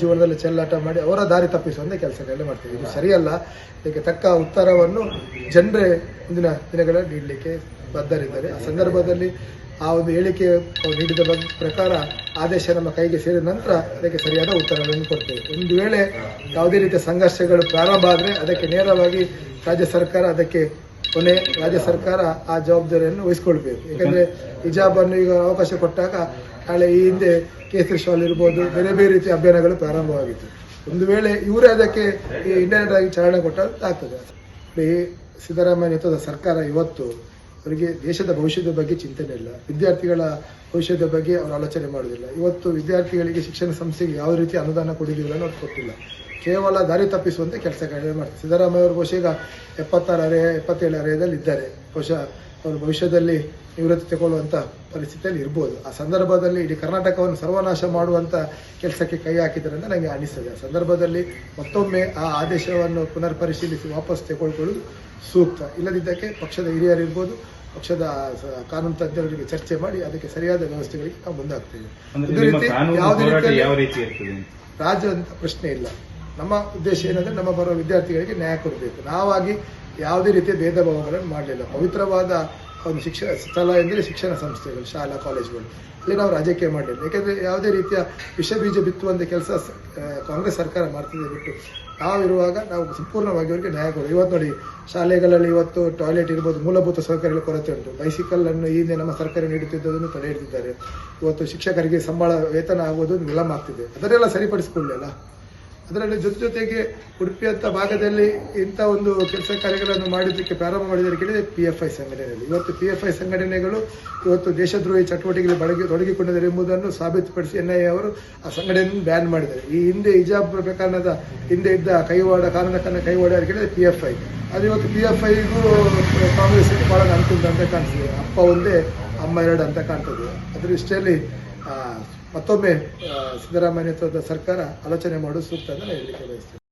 ಜೀವನದಲ್ಲಿ ಚೆಲ್ಲಾಟ ಮಾಡಿ ಅವರ ದಾರಿ ತಪ್ಪಿಸುವಂತೆ ಕೆಲಸಗಳನ್ನ ಮಾಡ್ತೀವಿ. ಇದು ಸರಿಯಲ್ಲ. ಇದಕ್ಕೆ ತಕ್ಕ ಉತ್ತರವನ್ನು ಜನರೇ ಮುಂದಿನ ದಿನಗಳಲ್ಲಿ ನೀಡಲಿಕ್ಕೆ ಬದ್ಧರಿದ್ದಾರೆ. ಆ ಸಂದರ್ಭದಲ್ಲಿ ಆ ಒಂದು ಹೇಳಿಕೆ ನೀಡಿದ ಪ್ರಕಾರ ಆದೇಶ ನಮ್ಮ ಕೈಗೆ ಸೇರಿದ ನಂತರ ಅದಕ್ಕೆ ಸರಿಯಾದ ಉತ್ತರಗಳನ್ನು ಕೊಡ್ತೇವೆ. ಒಂದು ವೇಳೆ ಯಾವುದೇ ರೀತಿಯ ಸಂಘರ್ಷಗಳು ಪ್ರಾರಂಭ ಆದರೆ ಅದಕ್ಕೆ ನೇರವಾಗಿ ರಾಜ್ಯ ಸರ್ಕಾರ ಅದಕ್ಕೆ ಕೊನೆ ರಾಜ್ಯ ಸರ್ಕಾರ ಆ ಜವಾಬ್ದಾರಿಯನ್ನು ವಹಿಸ್ಕೊಳ್ಬೇಕು. ಯಾಕಂದ್ರೆ ಹಿಜಾಬನ್ನು ಈಗ ಅವಕಾಶ ಕೊಟ್ಟಾಗ ನಾಳೆ ಈ ಹಿಂದೆ ಕೇಸರಿ ಶಾಲ್ ಇರ್ಬೋದು, ಬೇರೆ ಬೇರೆ ರೀತಿಯ ಅಭಿಯಾನಗಳು ಪ್ರಾರಂಭವಾಗಿತ್ತು. ಒಂದು ವೇಳೆ ಇವರೇ ಅದಕ್ಕೆ ಈ ಇಂಟರ್ನೆಟ್ ಆಗಿ ಚಾಲನೆ ಕೊಟ್ಟಾಗ ಆಗ್ತದೆ ಸಿದ್ದರಾಮಯ್ಯ ನೇತೃತ್ವದ ಸರ್ಕಾರ ಇವತ್ತು ಅವರಿಗೆ ದೇಶದ ಭವಿಷ್ಯದ ಬಗ್ಗೆ ಚಿಂತನೆ ಇಲ್ಲ. ವಿದ್ಯಾರ್ಥಿಗಳ ಭವಿಷ್ಯದ ಬಗ್ಗೆ ಅವರು ಆಲೋಚನೆ ಮಾಡೋದಿಲ್ಲ. ಇವತ್ತು ವಿದ್ಯಾರ್ಥಿಗಳಿಗೆ ಶಿಕ್ಷಣ ಸಂಸ್ಥೆಗೆ ಯಾವ ರೀತಿ ಅನುದಾನ ಕೊಡಿದಿಲ್ಲ ಅನ್ನೋದು ಗೊತ್ತಿಲ್ಲ. ಕೇವಲ ದಾರಿ ತಪ್ಪಿಸುವಂತೆ ಕೆಲಸಗಳನ್ನ ಮಾಡ್ತಾರೆ ಸಿದ್ದರಾಮಯ್ಯ ಅವರು ಬಹುಶಃ ಈಗ ಎಪ್ಪತ್ತಾರು ಅರೆ, ಎಪ್ಪತ್ತೇಳು ಅರೆಯದಲ್ಲಿ ಇದ್ದಾರೆ. ಬಹುಶಃ ಅವರು ಭವಿಷ್ಯದಲ್ಲಿ ನಿವೃತ್ತಿ ತಗೊಳ್ಳುವಂಥ ಪರಿಸ್ಥಿತಿಯಲ್ಲಿ ಇರ್ಬೋದು. ಆ ಸಂದರ್ಭದಲ್ಲಿ ಇಡೀ ಕರ್ನಾಟಕವನ್ನು ಸರ್ವನಾಶ ಮಾಡುವಂತ ಕೆಲಸಕ್ಕೆ ಕೈ ಹಾಕಿದ್ದಾರೆ ಅಂತ ನನಗೆ ಅನಿಸ್ತದೆ. ಆ ಸಂದರ್ಭದಲ್ಲಿ ಮತ್ತೊಮ್ಮೆ ಆ ಆದೇಶವನ್ನು ಪುನರ್ ಪರಿಶೀಲಿಸಿ ವಾಪಸ್ ತೆಗೆದುಕೊಳ್ಳುವುದು ಸೂಕ್ತ. ಇಲ್ಲದಿದ್ದಕ್ಕೆ ಪಕ್ಷದ ಹಿರಿಯರು ಇರ್ಬೋದು ಪಕ್ಷದ ಕಾನೂನು ತಜ್ಞರೊಂದಿಗೆ ಚರ್ಚೆ ಮಾಡಿ ಅದಕ್ಕೆ ಸರಿಯಾದ ವ್ಯವಸ್ಥೆಗಳಿಗೆ ನಾವು ಮುಂದಾಗ್ತೇವೆ. ರಾಜ್ಯದಂತ ರೀತಿ ಯಾವುದೇ ರೀತಿಯಲ್ಲಿ? ರಾಜ್ಯ ಅಂತ? ಪ್ರಶ್ನೆ ಇಲ್ಲ. ನಮ್ಮ ಉದ್ದೇಶ ಏನಂದ್ರೆ ನಮ್ಮ ಬರುವ ವಿದ್ಯಾರ್ಥಿಗಳಿಗೆ ನ್ಯಾಯ ಕೊಡಬೇಕು. ನಾವಾಗಿ ಯಾವುದೇ ರೀತಿಯ ಭೇದ ಭಾವಗಳನ್ನು ಮಾಡಲಿಲ್ಲ. ಪವಿತ್ರವಾದ ಒಂದು ಶಿಕ್ಷಣ, ಸ್ಥಳ ಎಂದರೆ ಶಿಕ್ಷಣ ಸಂಸ್ಥೆಗಳು, ಶಾಲಾ, ಕಾಲೇಜುಗಳು. ಅಲ್ಲಿ ನಾವು ರಾಜಕೀಯ ಮಾಡಲಿಲ್ಲ ಯಾಕೆಂದರೆ ಯಾವುದೇ ರೀತಿಯ ವಿಷ ಬೀಜ ಬಿತ್ತುವಂಥ ಕೆಲಸ ಕಾಂಗ್ರೆಸ್ ಸರ್ಕಾರ ಮಾಡ್ತಿದೆ ಬಿಟ್ಟು ನಾವಿರುವಾಗ ನಾವು ಸಂಪೂರ್ಣವಾಗಿ ಅವರಿಗೆ ನ್ಯಾಯ ಕೊಡೋದು. ಇವತ್ತು ನೋಡಿ, ಶಾಲೆಗಳಲ್ಲಿ ಇವತ್ತು ಟಾಯ್ಲೆಟ್ ಇರ್ಬೋದು, ಮೂಲಭೂತ ಸೌಕರ್ಯಗಳ ಕೊರತೆ ಉಂಟು. ಬೈಸಿಕಲ್ ಅನ್ನು ಈ ನಮ್ಮ ಸರ್ಕಾರ ನೀಡುತ್ತಿದ್ದುದನ್ನು ತಡೆ ಹಿಡಿದಿದ್ದಾರೆ ಇವತ್ತು ಶಿಕ್ಷಕರಿಗೆ ಸಂಬಳ, ವೇತನ ಆಗುವುದು ವಿಳಂಬ ಆಗ್ತಿದೆ ಅದನ್ನೆಲ್ಲ ಸರಿಪಡಿಸಿಕೊಳ್ಳಲ್ಲ ಅದರಲ್ಲಿ ಜೊತೆ ಜೊತೆಗೆ ಉಡುಪಿಯಂತ ಭಾಗದಲ್ಲಿ ಇಂಥ ಒಂದು ಕೆಲಸ ಕಾರ್ಯಗಳನ್ನು ಮಾಡಿದ್ದಕ್ಕೆ ಪ್ರಾರಂಭ ಮಾಡಿದರೆ ಕೇಳಿದರೆ ಪಿ ಎಫ್ ಐ ಸಂಘಟನೆಯಲ್ಲಿ. ಇವತ್ತು ಪಿ ಎಫ್ ಐ ಸಂಘಟನೆಗಳು ಇವತ್ತು ದೇಶದ್ರೋಹಿ ಚಟುವಟಿಕೆಗಳು ಬಳಗಿ, ತೊಡಗಿಕೊಂಡಿದ್ದಾರೆ ಎಂಬುದನ್ನು ಸಾಬೀತುಪಡಿಸಿ ಎನ್ ಐ ಅವರು ಆ ಸಂಘಟನೆಯನ್ನು ಬ್ಯಾನ್ ಮಾಡಿದ್ದಾರೆ. ಈ ಹಿಂದೆ ಹಿಜಾಬ್ ಪ್ರಕರಣದ ಹಿಂದೆ ಇದ್ದ ಕೈವಾಡ ಕಾರಣಕ್ಕನ್ನು ಕೈವಾಡ ಅಂತ ಕೇಳಿದರೆ ಪಿ ಎಫ್ ಐ ಅದು ಇವತ್ತು ಪಿ ಎಫ್ ಐಗೂ ಕಾಂಗ್ರೆಸ್ಗೆ ಭಾಳ ಅನುಕೂಲ ಅಂತ ಕಾಣಿಸ್ತದೆ ಅಪ್ಪ ಒಂದೇ, ಅಮ್ಮ ಎರಡು ಅಂತ ಕಾಣ್ತದೆ. ಅದರ ಇಷ್ಟಲ್ಲಿ ಮತ್ತೊಮ್ಮೆ ಸಿದ್ದರಾಮಯ್ಯ ನೇತೃತ್ವದ ಸರ್ಕಾರ ಆಲೋಚನೆ ಮಾಡುವ ಸೂಕ್ತ ಅಂತ ನಾನು ಹೇಳಲಿಕ್ಕೆ